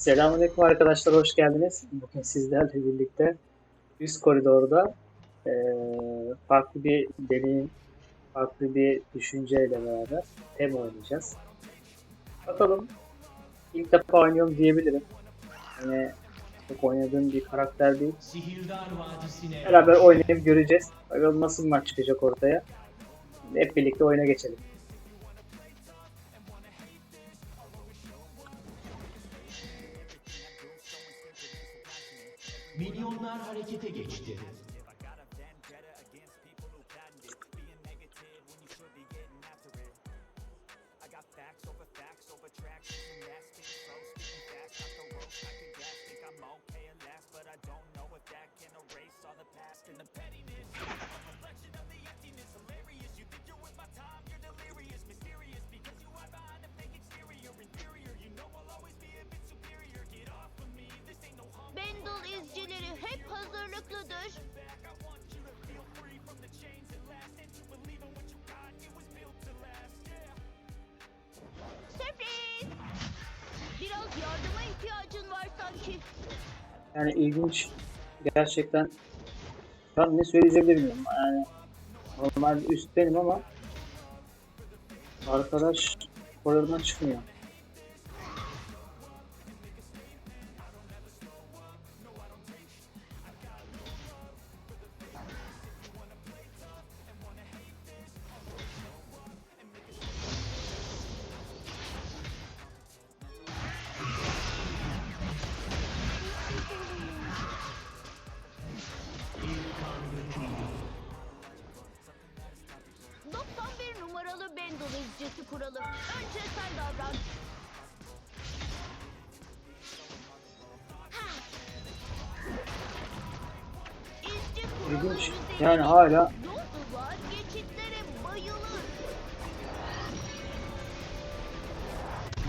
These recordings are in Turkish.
Selamünaleyküm arkadaşlar, hoş geldiniz. Bugün sizlerle birlikte üst koridorda eee, farklı bir deneyim, farklı bir düşünceyle beraber hem oynayacağız. Bakalım, ilk defa oynuyorum diyebilirim. Yani çok oynadığım bir karakter değil. Beraber oynayıp göreceğiz. Bakalım nasıl maç çıkacak ortaya. Hep birlikte oyuna geçelim. Hep hazırlıklıdır. Sürpriz! Biraz yardıma ihtiyacın var sanki. Yani ilginç gerçekten şu an ne söyleyeceğimi bilmiyorum. Yani normalde üst benim ama arkadaş koridordan çıkmıyor. İzcisi kuralım. Önce sen davran. Kuralı yüzde Yani hala Yolcular geçitlere bayılır.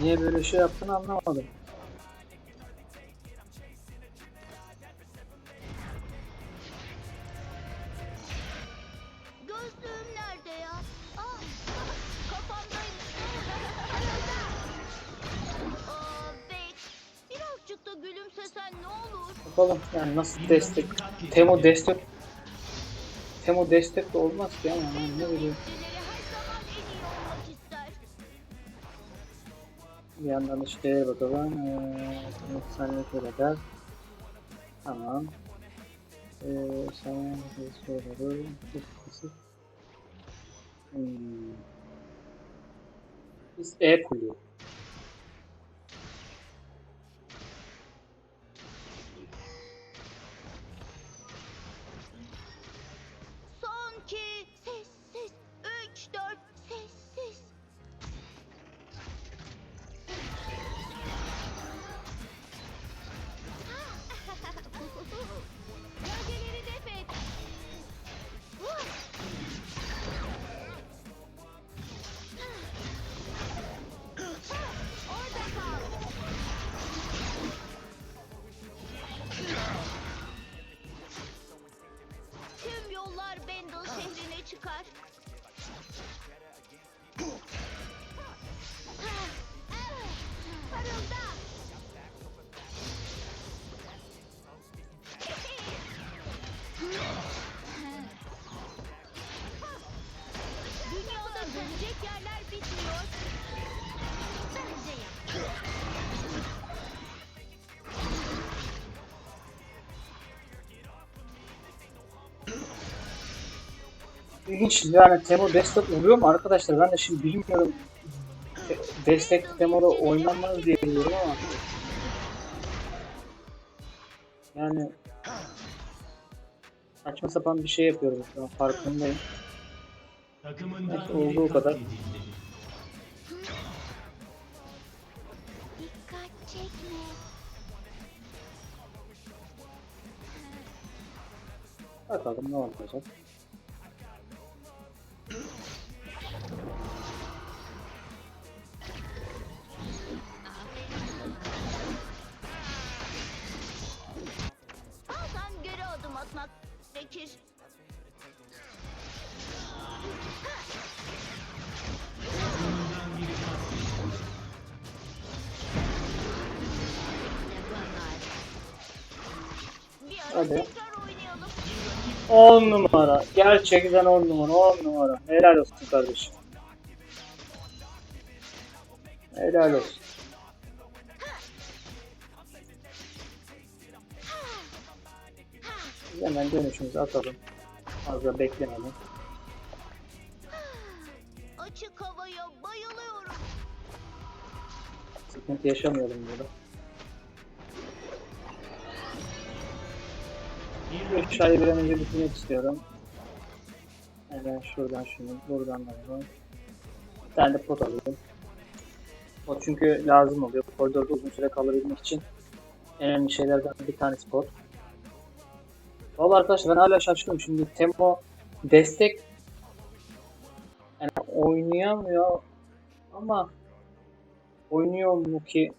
niye böyle şey yaptığını anlamadım. Yani nasıl destek. Temo destek. Temo destek de olmaz ki ama yani ne bileyim. Bir yandan işte bakalım. Eee efsane kadar. Tamam. Eee sen kısık. Hmm. Biz E kuluyor. İlginç yani Temo destek oluyor mu arkadaşlar? Ben de şimdi bilmiyorum. De- Destek Temo'da oynanmaz diye biliyorum ama. Yani saçma sapan bir şey yapıyorum şu an farkındayım. Takımından olduğu kadar. Bakalım ne olacak. 10 numara. Gerçekten 10 numara. 10 numara. Helal olsun kardeşim. Helal olsun. Hemen dönüşümüzü atalım. Fazla beklemeyelim. Açık havaya bayılıyorum. Sıkıntı yaşamayalım burada. Ayı bir an önce bitirmek istiyorum. Hemen şuradan şunu, buradan da bunu. Bir tane de pot alayım. Pot çünkü lazım oluyor. Koridorda uzun süre kalabilmek için en önemli şeylerden bir tanesi pot. Valla arkadaşlar ben hala şaşkınım. Şimdi Temo destek yani oynayamıyor ama oynuyor mu ki?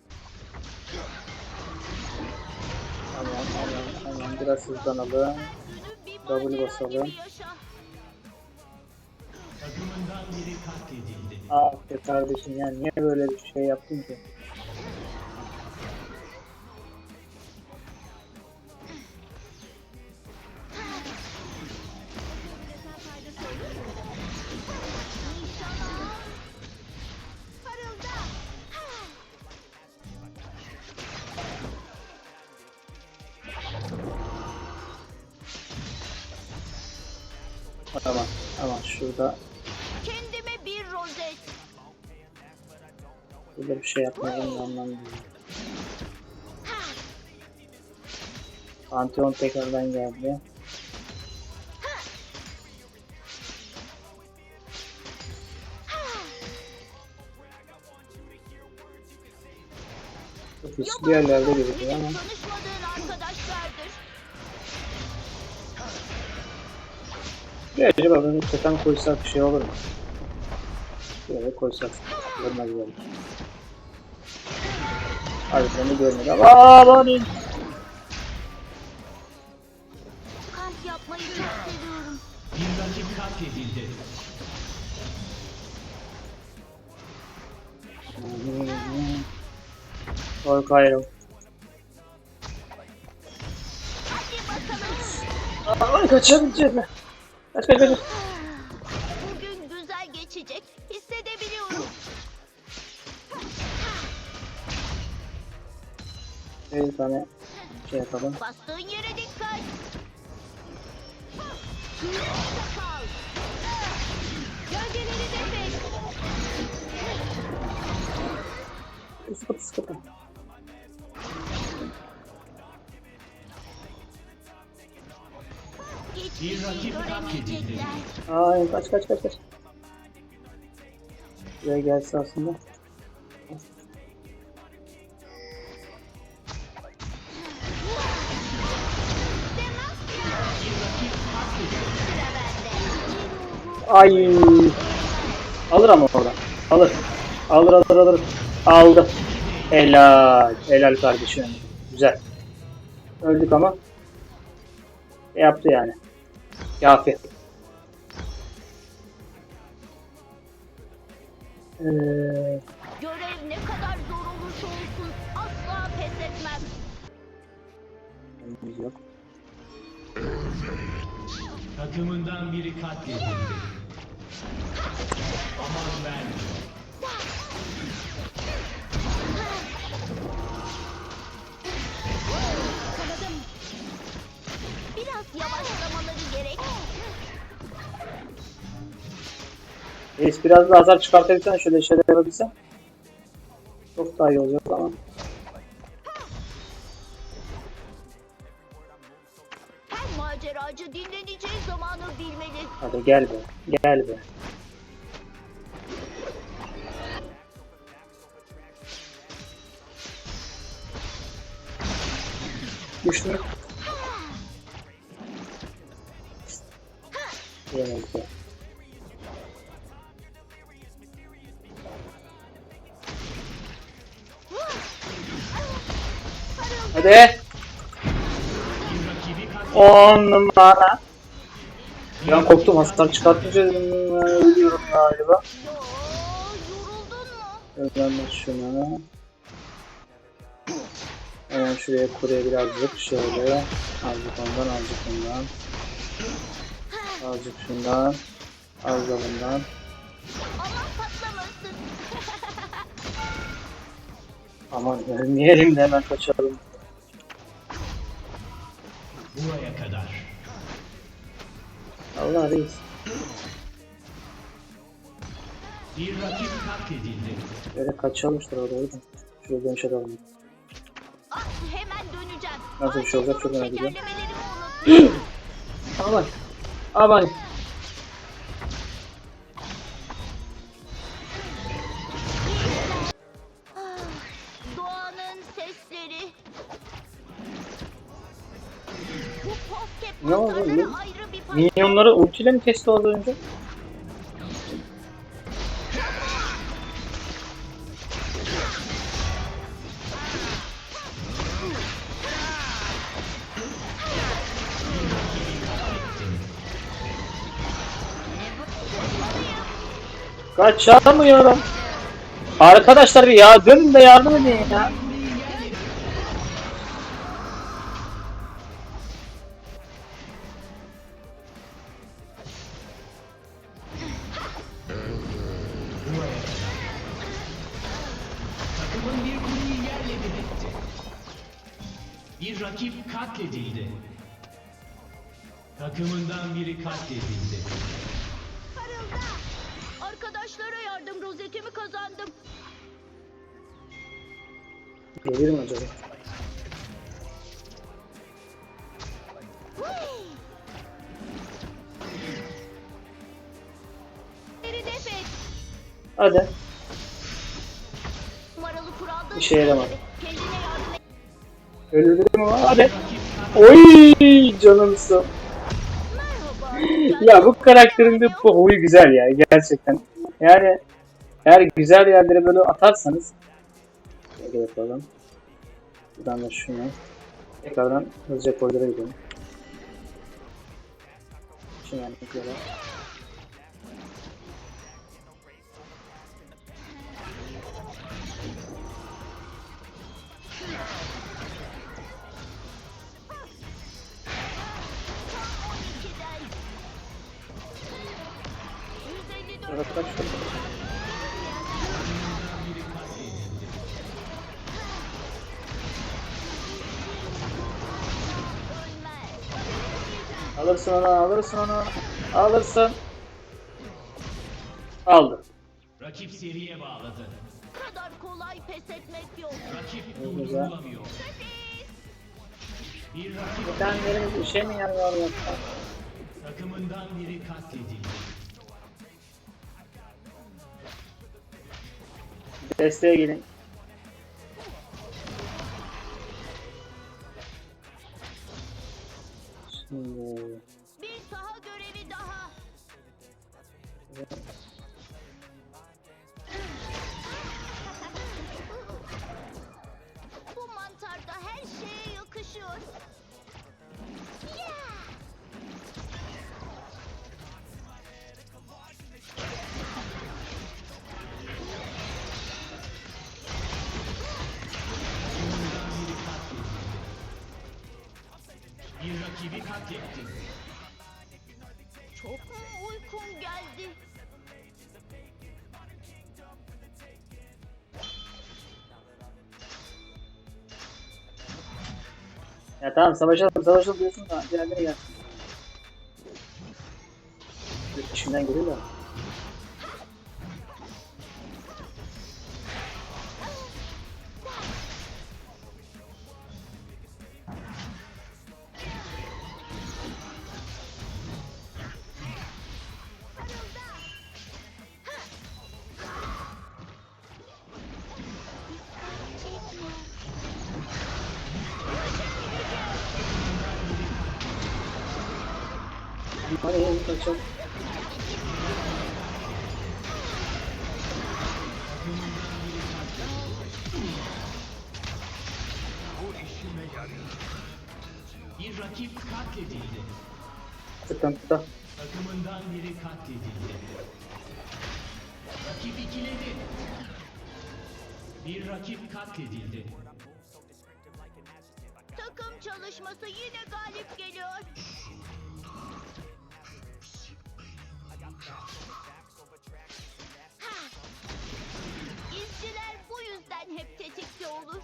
Tamam tamam biraz hızlanalım. W basalım. Ah be kardeşim yani niye böyle bir şey yaptın ki? Şey yapmayalım ondan değil. Pantheon tekrardan geldi. Riskli yerlerde gözüküyor ama bir acaba böyle çeten koysak şey olur mu? Böyle koysak görmez böyle. Hadi seni görmedi ama aaa bari. Kamp yapmayı çok seviyorum. Bir rakip katledildi. Korkuyorum. Aman kaçamayacağız mı? Kaç kaç kaç. Bir tane şey yapalım. Bastığın yere dikkat. Güneşte kal. Gölgeleri defek. Sıkıntı sıkıntı. Bir rakip. Ay kaç kaç kaç kaç. Buraya gelse aslında. Ay. Alır ama oradan. Alır. Alır alır alır. Aldı. Helal. Helal kardeşim. Güzel. Öldük ama. Yaptı yani. Kafi. Ee, Görev ne kadar zor olursa olsun asla pes etmem. yok. Takımından biri katledildi. Reis biraz daha hasar çıkartabilsen şöyle şeyler yapabilsen. Çok daha iyi olacak ama. Her maceracı dinleneceği zamanı bilmeli. Hadi gel be. Gel be. Düştü. Yenildi. Hadi. Bir rakibi katledildi. 10 numara. Ben korktum hasar çıkartınca ölüyorum galiba. Yo, yoruldun mu? Öğrenme şunu. Hemen şuraya kuraya birazcık şöyle. Azıcık ondan, azıcık bundan. Azıcık şundan. Az da bundan. Aman ölmeyelim de hemen kaçalım. Buraya kadar. Allah reis. Bir rakip katledildi. Böyle kaçalmıştır orada öyle. Şuraya dönüş alalım. Nasıl bir şey olacak çok merak ediyorum. Aman. Aman. Ah, Doğanın sesleri. Bu Ne oldu oğlum? ayrı bir parça. Minyonları ultiyle mi kesti az önce? Kaçamıyorum. Arkadaşlar ya dönün de yardım edin ya. Gelir mi acaba? Hadi. İşe et. Öldürdüm ama hadi. Oy canımsın. Ya bu karakterin de bu huyu güzel ya gerçekten. Yani eğer güzel yerlere böyle atarsanız Şöyle yapalım. Buradan da şunu. Tekrardan hızlıca koridora gidelim. Şunu yapıyorlar. Evet, kaçtım. Alırsın onu, alırsın onu. Alırsın. Aldı. Rakip seriye bağladı. kadar kolay pes etmek yok. Rakip durdurulamıyor. Bir rakip yerimiz bir şey mi yarıyor yoksa? takımından biri katledildi. Desteğe gelin. Bir saha görevi daha. Bu rakibi katletti. Çok mu uykum geldi? Ya tamam savaşalım savaşalım diyorsun da diğerleri gelsin. Yurt dışından geliyorlar. Hadi hadi kaçalım. Bir rakip katledildi. Sıkıntı. Takımından biri katledildi. Rakip ikiledi. Bir rakip katledildi. çalışması yine galip geliyor. Ha! İzciler bu yüzden hep tetikte olur.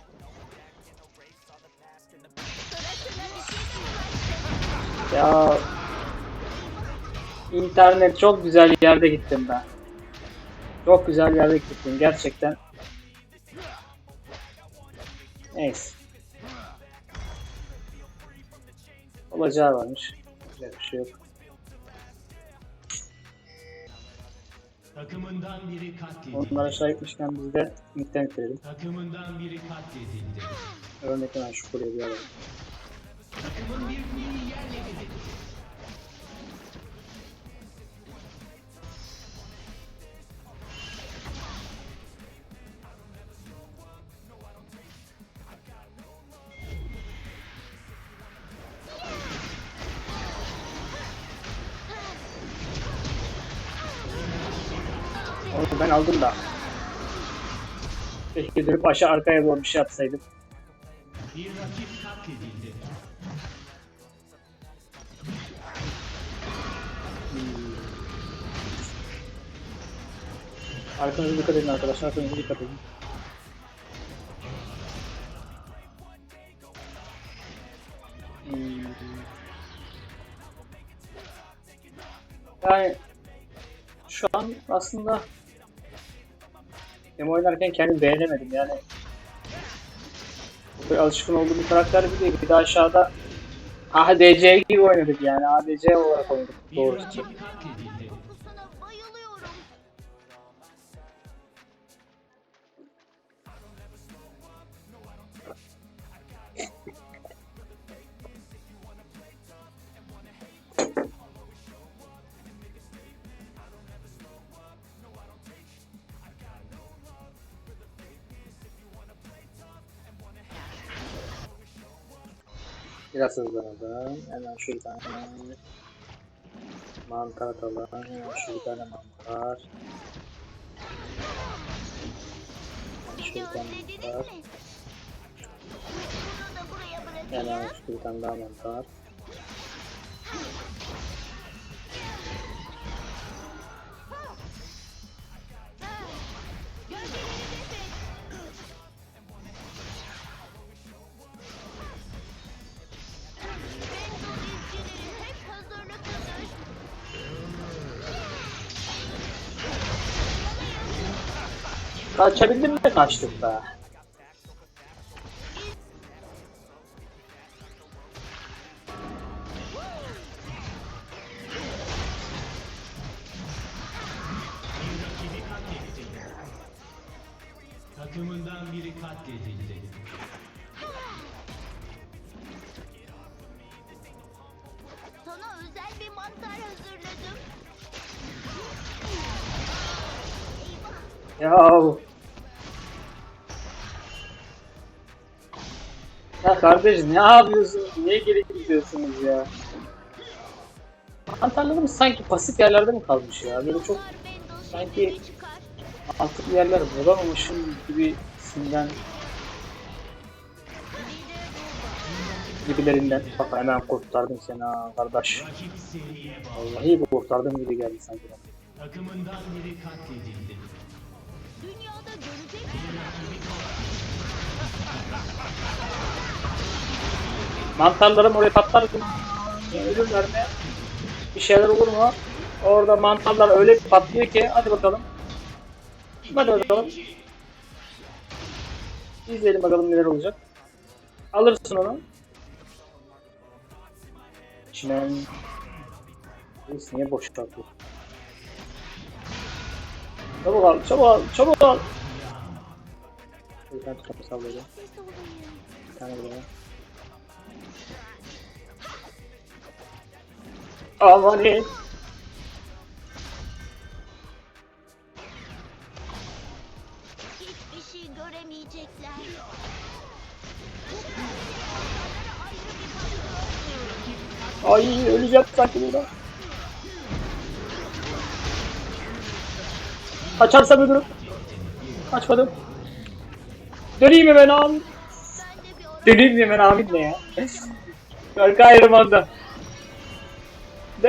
Ya internet çok güzel yerde gittim ben. Çok güzel yerde gittim gerçekten. Neyse. Olacağı varmış. Yapacak bir şey yok. Takımından biri katledildi. Onlar aşağı gitmişken biz de internet bitirelim. Takımından biri katledildi. Örnek hemen şu kuleye bir alalım. Takımın bir yerle bir dönüp aşağı arkaya doğru bir şey yapsaydım. Bir rakip katledildi. Arkanıza dikkat edin arkadaşlar. Arkanıza dikkat edin. Hmm. Yani şu an aslında hem oynarken kendimi beğenemedim yani. Böyle alışkın olduğum bir karakter bir değil. Bir de aşağıda ADC gibi oynadık yani. ADC olarak oynadık doğrusu. Biraz hızlanalım. Hemen şuradan mantar atalım. Hemen şuradan mantar. Şuradan mantar. Hemen şuradan daha mantar. Kaçabildim mi? Kaçtık be. Bir rakibi katletti. Takımından biri katledildi. Sana özel bir mantar hazırladım. Ya. Ya kardeş ne yapıyorsunuz? Niye geri gidiyorsunuz ya? Mantarlarımız sanki pasif yerlerde mi kalmış ya? Böyle çok sanki- mantıklı yerler bulamamışım gibisinden gibilerinden. Bak hemen kurtardım seni ha kardeş. Vallahi bu kurtardım gibi geldi sanki. Takımından biri katledildi. Dünyada görecek Mantarlarım oraya patlar mı? Ölürler mi? Bir şeyler olur mu? Orada mantarlar öyle bir patlıyor ki hadi bakalım. Hadi bakalım. İzleyelim bakalım neler olacak. Alırsın onu. Çimen. Reis niye boş kaldı? Çabuk al, çabuk al, çabuk al. Bir tane tutamı sallayacağım. Bir tane buraya. Amanin. Hiçbir şey göremeyecekler. Ay öleceğim sanki burada. Kaçarsam ölürüm. Kaçmadım. Döneyim de bir Döneyim hemen amin ne ya? Kanka ayrımanda. Dön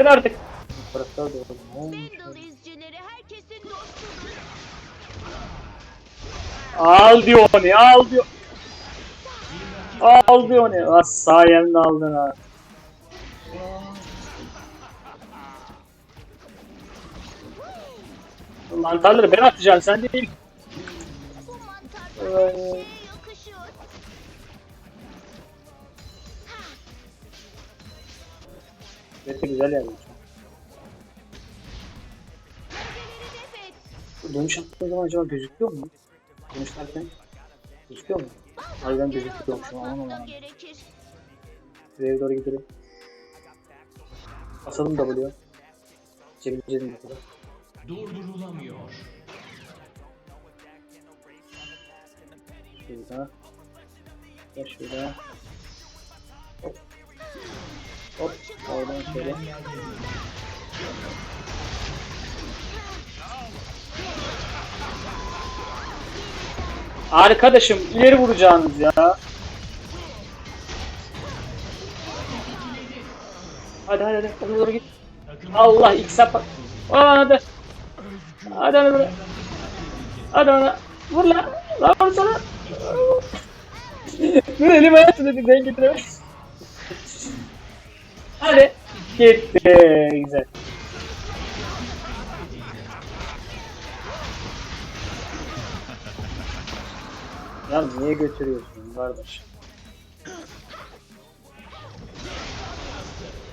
artık. Taraftar da oldu. Ne. Al diyor onu al diyor. Al diyor onu. Az sayemde aldın ha. Mantarları ben atacağım sen değil. Bu Evet güzel et. Dönüş yaptığın zaman acaba gözüküyor mu? Dönüşlerken gözüküyor mu? Harbiden gözüküyor şu an aman da aman. Şuraya doğru gidelim. Basalım W'ye. Çevireceğiz mi kadar? Durdurulamıyor. Şurada. Şurada. Oradan şöyle. Arkadaşım ileri vuracağınız ya. Hadi hadi hadi. Hadi doğru git. Allah. Aa, hadi. Hadi hadi hadi. Hadi. Vur lan. Lan vur sana. Dur elim ayağını dedi denk getiremedim. Hadi. Gitti. Güzel. Ya niye götürüyorsun kardeş?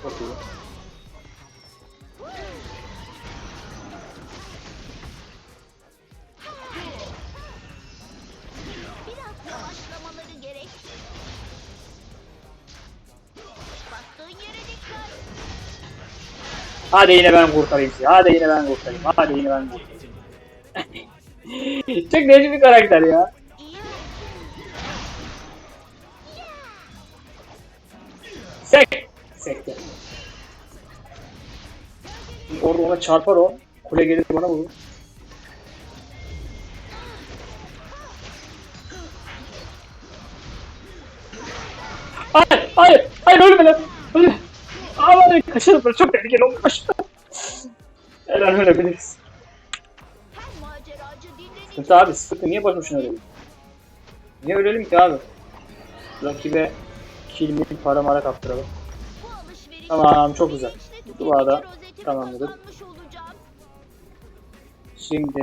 Çok Hadi yine ben kurtarayım sizi. Hadi yine ben kurtarayım. Hadi yine ben kurtarayım. Çok değişik bir karakter ya. Sek. Sekti. Orada ona çarpar o. Kule gelir bana vurur. Hayır, hayır, hayır ölme lan. Ölme. Aman kaçalım böyle çok tehlikeli olmuş. Her maceracı dinlenecek. Sıkıntı abi sıkıntı niye boş boşuna ölelim? Niye ölelim ki abi? Rakibe kill mill para mara kaptıralım. Tamam, çok güzel. Bu arada olacağım. Şimdi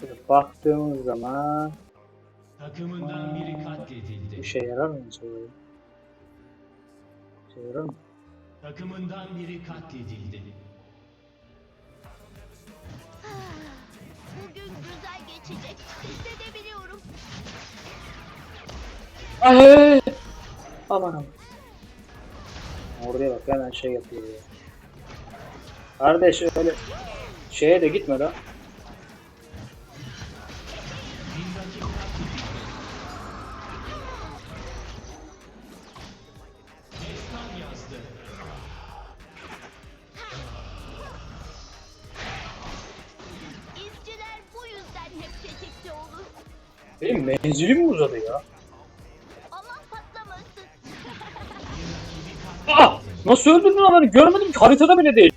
şöyle baktığımız zaman takımından biri bir katledildi. şey yarar mı acaba? Mı? Takımından biri katledildi. Bugün güzel geçecek. Hissedebiliyorum. Ay! Aman aman. Oraya bak hemen şey yapıyor ya. Kardeş öyle şeye de gitme la. Menzilim mi uzadı ya? Aa! Nasıl öldürdün onları? Görmedim ki haritada bile değil.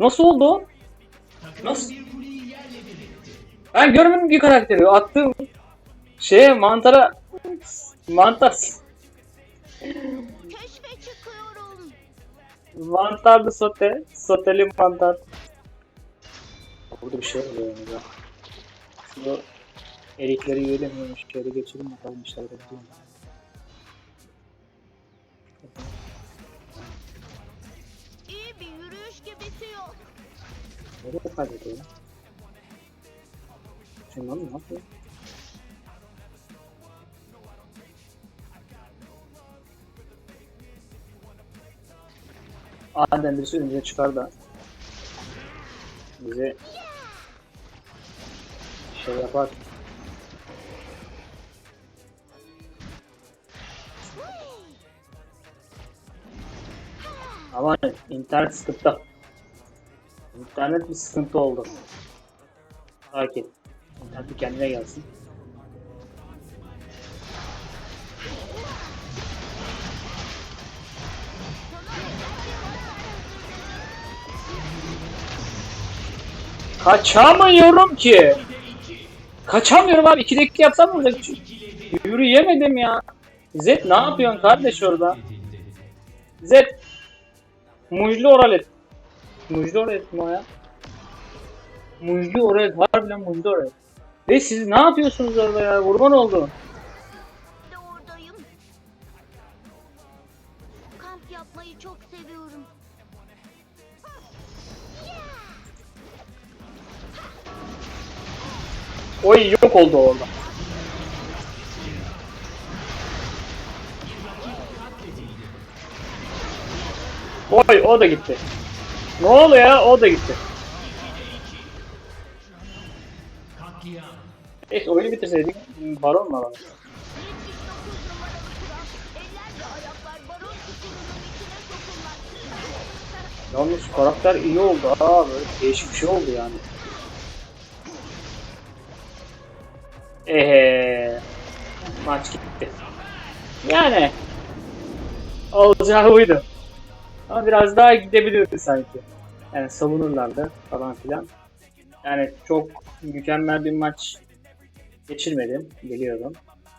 Nasıl oldu Nasıl? Ben görmedim ki karakteri. Attığım şeye mantara mantar Keşfe çıkıyorum. mantarlı sote soteli mantar. Burada bir şey yani ya. Şurada erikleri yiyelim mi? Şöyle geçelim bakalım işler bekliyorum. İyi bir yürüyüş gibi bitiyor. Nereye kaybediyor? Şimdi lan ne yapıyor? Aniden birisi önümüze çıkar da bize şey yapar. Ama internet sıkıntı. İnternet bir sıkıntı oldu. Sakin. İnternet kendine gelsin. Kaçamıyorum ki. Kaçamıyorum abi. 2 dakika yapsam olacak. Yürüyemedim ya. Zed ne yapıyorsun kardeş orada? Zed Mujlu oralet. Mujlu oralet mi o ya? Mujlu oralet. Harbiden mujlu oralet. Ve siz ne yapıyorsunuz orada ya? Kurban oldu. de oradayım. Kamp yapmayı çok seviyorum. Oy yok oldu orada. Oy o da gitti. Ne oluyor ya? O da gitti. Neyse oyunu bitirseydik baron mu alalım? 79 numaralı kural. Eller ve ayaklar baron çukurunun içine sokulmaz. Yalnız karakter iyi oldu ha değişik bir şey oldu yani. Eee maç gitti. Yani olacağı buydu. Ama biraz daha gidebilirdi sanki. Yani savunurlardı falan filan. Yani çok mükemmel bir maç geçirmedim biliyorum.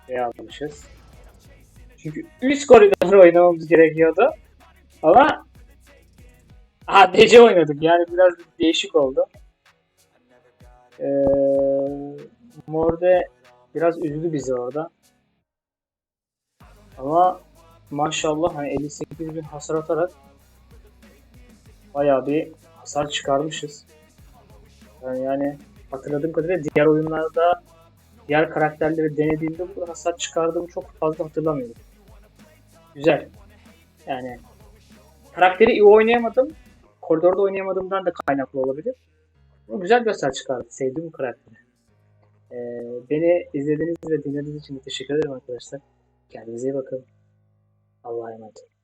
Şey almışız. Çünkü üst koridor oynamamız gerekiyordu. Ama ADC oynadık yani biraz değişik oldu. Ee, Morde biraz üzdü bizi orada. Ama maşallah hani 58 bin hasar atarak bayağı bir hasar çıkarmışız. Yani, yani hatırladığım kadarıyla diğer oyunlarda diğer karakterleri denediğimde bu hasar çıkardığımı çok fazla hatırlamıyorum. Güzel. Yani karakteri iyi oynayamadım. Koridorda oynayamadığımdan da kaynaklı olabilir. Ama güzel bir hasar çıkardı. Sevdiğim bu karakteri. Ee, beni izlediğiniz ve dinlediğiniz için teşekkür ederim arkadaşlar. Kendinize iyi bakın. Allah'a emanet olun.